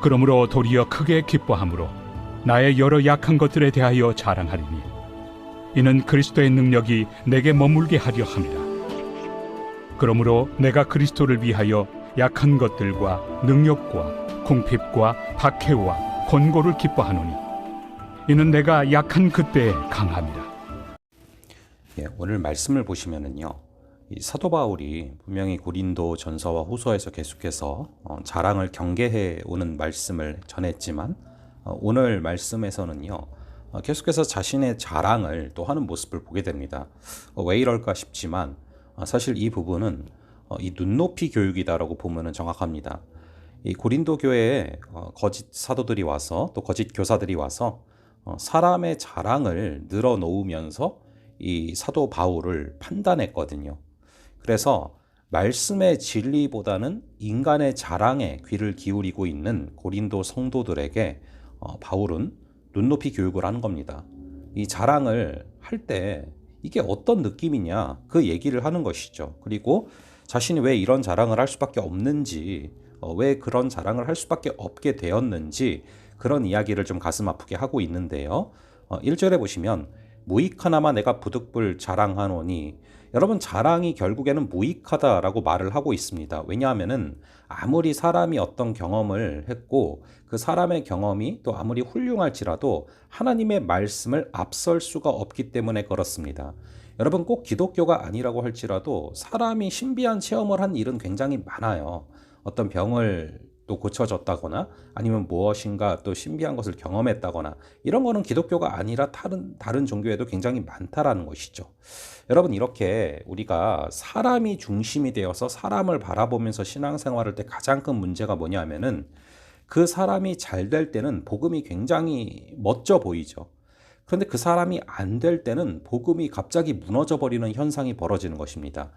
그러므로 도리어 크게 기뻐함으로 나의 여러 약한 것들에 대하여 자랑하리니 이는 그리스도의 능력이 내게 머물게 하려 함이라. 그러므로 내가 그리스도를 위하여 약한 것들과 능력과 궁핍과 박해와 권고를 기뻐하노니 이는 내가 약한 그때에 강함이라. 예, 오늘 말씀을 보시면은요. 이 사도 바울이 분명히 고린도 전서와 후서에서 계속해서 어, 자랑을 경계해 오는 말씀을 전했지만 어, 오늘 말씀에서는요. 어, 계속해서 자신의 자랑을 또 하는 모습을 보게 됩니다. 어, 왜 이럴까 싶지만 어, 사실 이 부분은 어, 이 눈높이 교육이다라고 보면은 정확합니다. 이 고린도 교회에 어, 거짓 사도들이 와서 또 거짓 교사들이 와서 어, 사람의 자랑을 늘어놓으면서 이 사도 바울을 판단했거든요. 그래서 말씀의 진리보다는 인간의 자랑에 귀를 기울이고 있는 고린도 성도들에게 어, 바울은 눈높이 교육을 하는 겁니다. 이 자랑을 할 때 이게 어떤 느낌이냐 그 얘기를 하는 것이죠. 그리고 자신이 왜 이런 자랑을 할 수밖에 없는지, 어, 왜 그런 자랑을 할 수밖에 없게 되었는지 그런 이야기를 좀 가슴 아프게 하고 있는데요. 어, 1절에 보시면 무익 하나마 내가 부득불 자랑하노니 여러분 자랑이 결국에는 무익하다라고 말을 하고 있습니다. 왜냐하면은 아무리 사람이 어떤 경험을 했고 그 사람의 경험이 또 아무리 훌륭할지라도 하나님의 말씀을 앞설 수가 없기 때문에 그렇습니다. 여러분 꼭 기독교가 아니라고 할지라도 사람이 신비한 체험을 한 일은 굉장히 많아요. 어떤 병을 또 고쳐졌다거나 아니면 무엇인가 또 신비한 것을 경험했다거나 이런 거는 기독교가 아니라 다른 다른 종교에도 굉장히 많다라는 것이죠. 여러분 이렇게 우리가 사람이 중심이 되어서 사람을 바라보면서 신앙생활할 때 가장 큰 문제가 뭐냐면은 그 사람이 잘 될 때는 복음이 굉장히 멋져 보이죠. 그런데 그 사람이 안 될 때는 복음이 갑자기 무너져 버리는 현상이 벌어지는 것입니다.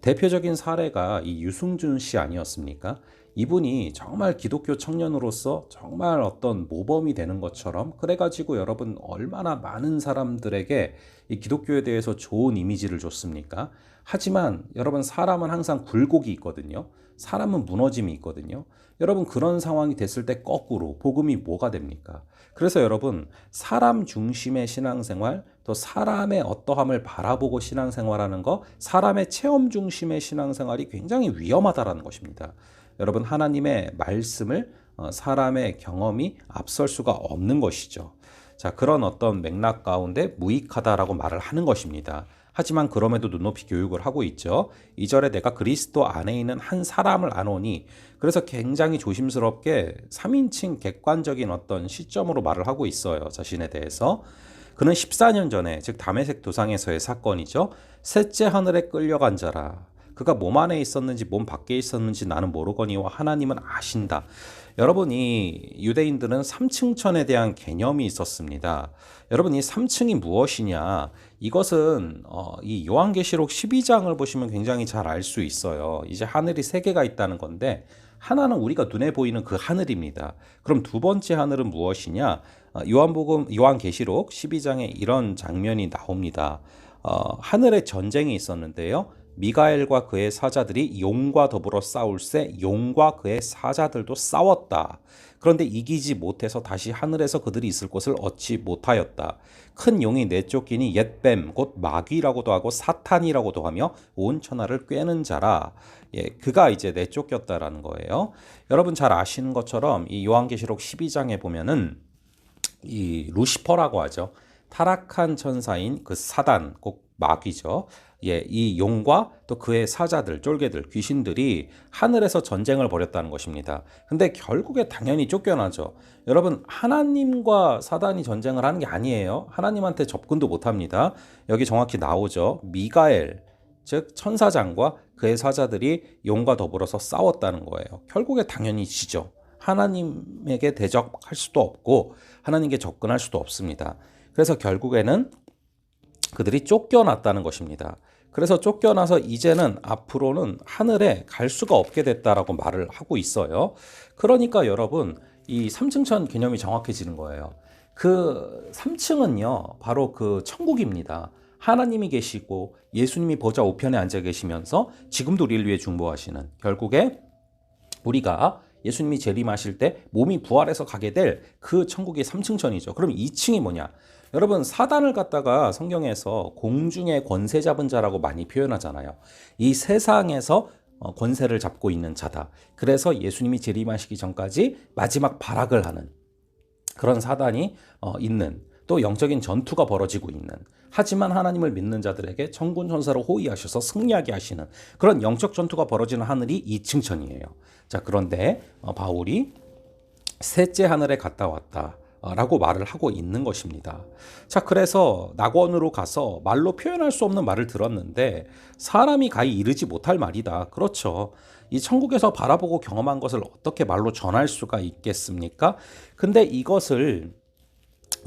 대표적인 사례가 이 유승준 씨 아니었습니까? 이분이 정말 기독교 청년으로서 정말 어떤 모범이 되는 것처럼 그래가지고 여러분 얼마나 많은 사람들에게 이 기독교에 대해서 좋은 이미지를 줬습니까? 하지만 여러분 사람은 항상 굴곡이 있거든요. 사람은 무너짐이 있거든요. 여러분 그런 상황이 됐을 때 거꾸로 복음이 뭐가 됩니까? 그래서 여러분 사람 중심의 신앙생활 또 사람의 어떠함을 바라보고 신앙생활하는 거 사람의 체험 중심의 신앙생활이 굉장히 위험하다라는 것입니다. 여러분 하나님의 말씀을 어, 사람의 경험이 앞설 수가 없는 것이죠. 자, 그런 어떤 맥락 가운데 무익하다라고 말을 하는 것입니다. 하지만 그럼에도 눈높이 교육을 하고 있죠. 이절에 내가 그리스도 안에 있는 한 사람을 아노니 그래서 굉장히 조심스럽게 3인칭 객관적인 어떤 시점으로 말을 하고 있어요. 자신에 대해서. 그는 14년 전에 즉 다메섹 도상에서의 사건이죠. 셋째 하늘에 끌려간 자라. 그가 몸 안에 있었는지 몸 밖에 있었는지 나는 모르거니와 하나님은 아신다. 여러분 이 유대인들은 삼층천에 대한 개념이 있었습니다. 여러분 이 3층이 무엇이냐? 이것은 어, 이 요한계시록 12장을 보시면 굉장히 잘 알 수 있어요. 이제 하늘이 세 개가 있다는 건데 하나는 우리가 눈에 보이는 그 하늘입니다. 그럼 두 번째 하늘은 무엇이냐? 어, 요한복음 요한계시록 12장에 이런 장면이 나옵니다. 어, 하늘에 전쟁이 있었는데요. 미가엘과 그의 사자들이 용과 더불어 싸울새 용과 그의 사자들도 싸웠다. 그런데 이기지 못해서 다시 하늘에서 그들이 있을 곳을 얻지 못하였다. 큰 용이 내쫓기니 옛뱀 곧 마귀라고도 하고 사탄이라고도 하며 온 천하를 꿰는 자라. 예, 그가 이제 내쫓겼다라는 거예요. 여러분 잘 아시는 것처럼 이 요한계시록 12장에 보면은 이 루시퍼라고 하죠. 타락한 천사인 그 사단, 꼭 마귀죠. 예, 이 용과 또 그의 사자들, 쫄개들, 귀신들이 하늘에서 전쟁을 벌였다는 것입니다. 근데 결국에 당연히 쫓겨나죠. 여러분, 하나님과 사단이 전쟁을 하는 게 아니에요. 하나님한테 접근도 못 합니다. 여기 정확히 나오죠. 미가엘, 즉 천사장과 그의 사자들이 용과 더불어서 싸웠다는 거예요. 결국에 당연히 지죠. 하나님에게 대적할 수도 없고 하나님께 접근할 수도 없습니다. 그래서 결국에는 그들이 쫓겨났다는 것입니다. 그래서 쫓겨나서 이제는 앞으로는 하늘에 갈 수가 없게 됐다라고 말을 하고 있어요. 그러니까 여러분 이 3층천 개념이 정확해지는 거예요. 그 3층은요 바로 그 천국입니다. 하나님이 계시고 예수님이 보좌 우편에 앉아 계시면서 지금도 우리를 위해 중보하시는 결국에 우리가 예수님이 재림하실 때 몸이 부활해서 가게 될 그 천국이 3층천이죠. 그럼 2층이 뭐냐? 여러분 사단을 갖다가 성경에서 공중의 권세 잡은 자라고 많이 표현하잖아요. 이 세상에서 어, 권세를 잡고 있는 자다. 그래서 예수님이 재림하시기 전까지 마지막 발악을 하는 그런 사단이 어, 있는 또 영적인 전투가 벌어지고 있는 하지만 하나님을 믿는 자들에게 천군 천사로 호위하셔서 승리하게 하시는 그런 영적 전투가 벌어지는 하늘이 2층천이에요. 자 그런데 어, 바울이 셋째 하늘에 갔다 왔다. 라고 말을 하고 있는 것입니다. 자, 그래서 낙원으로 가서 말로 표현할 수 없는 말을 들었는데 사람이 가히 이르지 못할 말이다. 그렇죠. 이 천국에서 바라보고 경험한 것을 어떻게 말로 전할 수가 있겠습니까? 근데 이것을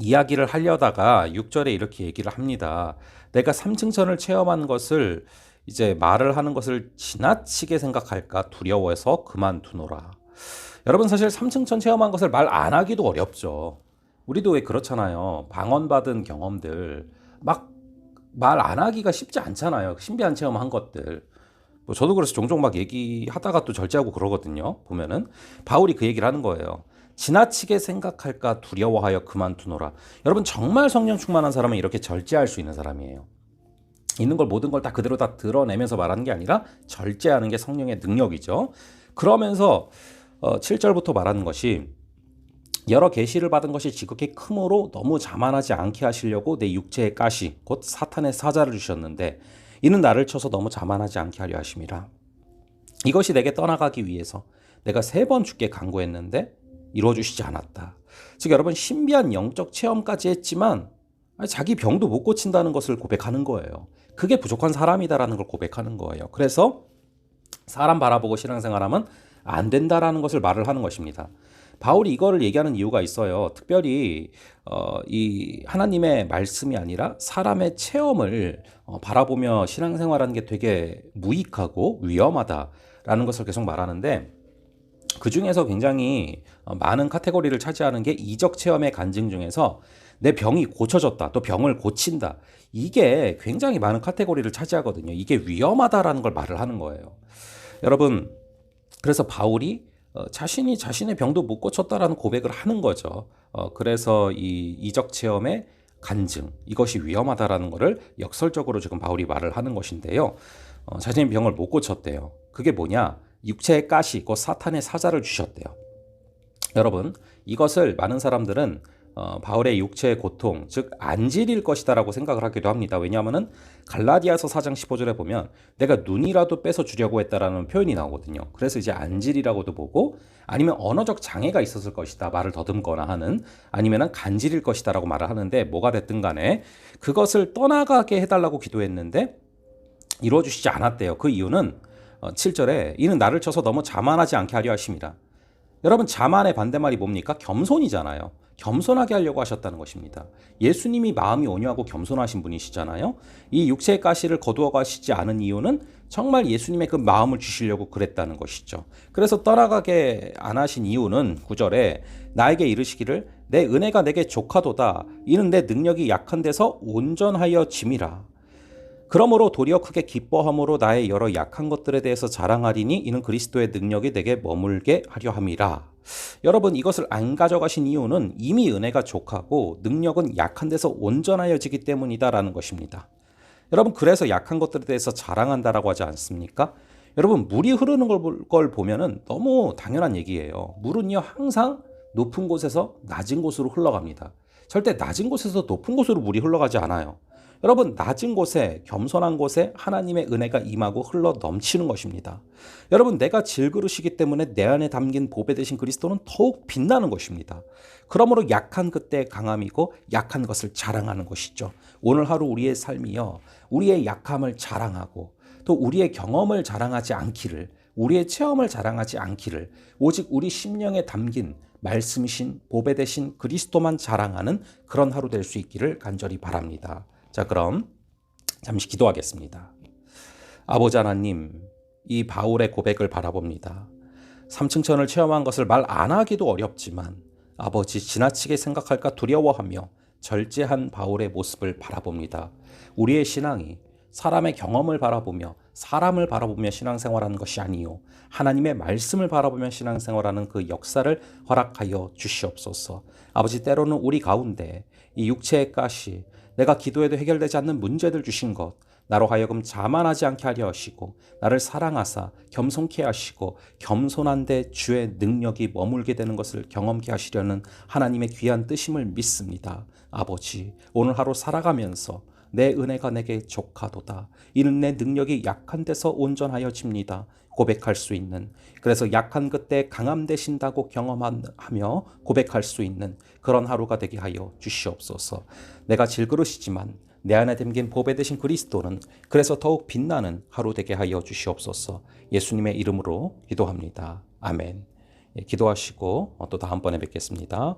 이야기를 하려다가 6절에 이렇게 얘기를 합니다. 내가 삼층천을 체험한 것을 이제 말을 하는 것을 지나치게 생각할까 두려워해서 그만두노라. 여러분 사실 삼층천 체험한 것을 말 안 하기도 어렵죠. 우리도 왜 그렇잖아요. 방언받은 경험들 막 말 안 하기가 쉽지 않잖아요. 신비한 체험한 것들. 뭐 저도 그래서 종종 막 얘기하다가 또 절제하고 그러거든요. 보면은 바울이 그 얘기를 하는 거예요. 지나치게 생각할까 두려워하여 그만두노라. 여러분 정말 성령 충만한 사람은 이렇게 절제할 수 있는 사람이에요. 있는 걸 모든 걸 다 그대로 다 드러내면서 말하는 게 아니라 절제하는 게 성령의 능력이죠. 그러면서 어, 7절부터 말하는 것이 여러 계시를 받은 것이 지극히 크므로 너무 자만하지 않게 하시려고 내 육체의 가시 곧 사탄의 사자를 주셨는데 이는 나를 쳐서 너무 자만하지 않게 하려 하심이라 이것이 내게 떠나가기 위해서 내가 세번 죽게 강구했는데 이루어 주시지 않았다. 즉 여러분 신비한 영적 체험까지 했지만 자기 병도 못 고친다는 것을 고백하는 거예요. 그게 부족한 사람이다라는 걸 고백하는 거예요. 그래서 사람 바라보고 신앙생활하면 안 된다라는 것을 말을 하는 것입니다. 바울이 이거를 얘기하는 이유가 있어요. 특별히 어, 이 하나님의 말씀이 아니라 사람의 체험을 어, 바라보며 신앙생활하는 게 되게 무익하고 위험하다라는 것을 계속 말하는데 그 중에서 굉장히 어, 많은 카테고리를 차지하는 게 이적 체험의 간증 중에서 내 병이 고쳐졌다, 또 병을 고친다. 이게 굉장히 많은 카테고리를 차지하거든요. 이게 위험하다라는 걸 말을 하는 거예요. 여러분, 그래서 바울이 어, 자신이 자신의 병도 못 고쳤다라는 고백을 하는 거죠. 어, 그래서 이 이적 체험의 간증 이것이 위험하다라는 것을 역설적으로 지금 바울이 말을 하는 것인데요. 어, 자신의 병을 못 고쳤대요. 그게 뭐냐? 육체의 가시, 곧 사탄의 사자를 주셨대요. 여러분, 이것을 많은 사람들은 어, 바울의 육체의 고통, 즉 안질일 것이다라고 생각을 하기도 합니다. 왜냐하면은 갈라디아서 4장 15절에 보면 내가 눈이라도 뺏어 주려고 했다라는 표현이 나오거든요. 그래서 이제 안질이라고도 보고 아니면 언어적 장애가 있었을 것이다 말을 더듬거나 하는 아니면은 간질일 것이다라고 말을 하는데 뭐가 됐든 간에 그것을 떠나가게 해달라고 기도했는데 이루어 주시지 않았대요. 그 이유는 7절에 이는 나를 쳐서 너무 자만하지 않게 하려 하심이라. 여러분 자만의 반대말이 뭡니까? 겸손이잖아요. 겸손하게 하려고 하셨다는 것입니다. 예수님이 마음이 온유하고 겸손하신 분이시잖아요. 이 육체의 가시를 거두어 가시지 않은 이유는 정말 예수님의 그 마음을 주시려고 그랬다는 것이죠. 그래서 떠나가게 안 하신 이유는 구절에 나에게 이르시기를 내 은혜가 내게 족하도다 이는 내 능력이 약한 데서 온전하여 짐이라. 그러므로 도리어 크게 기뻐함으로 나의 여러 약한 것들에 대해서 자랑하리니 이는 그리스도의 능력이 내게 머물게 하려 함이라. 여러분 이것을 안 가져가신 이유는 이미 은혜가 족하고 능력은 약한 데서 온전하여지기 때문이다라는 것입니다. 여러분 그래서 약한 것들에 대해서 자랑한다라고 하지 않습니까? 여러분 물이 흐르는 걸, 보면은 너무 당연한 얘기예요. 물은요 항상 높은 곳에서 낮은 곳으로 흘러갑니다. 절대 낮은 곳에서 높은 곳으로 물이 흘러가지 않아요. 여러분 낮은 곳에 겸손한 곳에 하나님의 은혜가 임하고 흘러 넘치는 것입니다. 여러분 내가 질그릇이기 때문에 내 안에 담긴 보배 되신 그리스도는 더욱 빛나는 것입니다. 그러므로 약한 그때 강함이고 약한 것을 자랑하는 것이죠. 오늘 하루 우리의 삶이요 우리의 약함을 자랑하고 또 우리의 경험을 자랑하지 않기를 우리의 체험을 자랑하지 않기를 오직 우리 심령에 담긴 말씀이신 보배 되신 그리스도만 자랑하는 그런 하루 될 수 있기를 간절히 바랍니다. 자, 그럼 잠시 기도하겠습니다. 아버지 하나님, 이 바울의 고백을 바라봅니다. 삼층천을 체험한 것을 말 안 하기도 어렵지만 아버지 지나치게 생각할까 두려워하며 절제한 바울의 모습을 바라봅니다. 우리의 신앙이 사람의 경험을 바라보며 사람을 바라보며 신앙생활하는 것이 아니요 하나님의 말씀을 바라보며 신앙생활하는 그 역사를 허락하여 주시옵소서. 아버지 때로는 우리 가운데 이 육체의 가시 내가 기도해도 해결되지 않는 문제들 주신 것 나로 하여금 자만하지 않게 하려 하시고 나를 사랑하사 겸손케 하시고 겸손한데 주의 능력이 머물게 되는 것을 경험케 하시려는 하나님의 귀한 뜻임을 믿습니다. 아버지 오늘 하루 살아가면서 내 은혜가 내게 족하도다. 이는 내 능력이 약한 데서 온전하여집니다. 고백할 수 있는 그래서 약한 그때 강함 되신다고 경험하며 고백할 수 있는 그런 하루가 되게 하여 주시옵소서. 내가 질그릇이지만 내 안에 담긴 보배 되신 그리스도는 그래서 더욱 빛나는 하루 되게 하여 주시옵소서. 예수님의 이름으로 기도합니다. 아멘. 예, 기도하시고 또 다음번에 뵙겠습니다.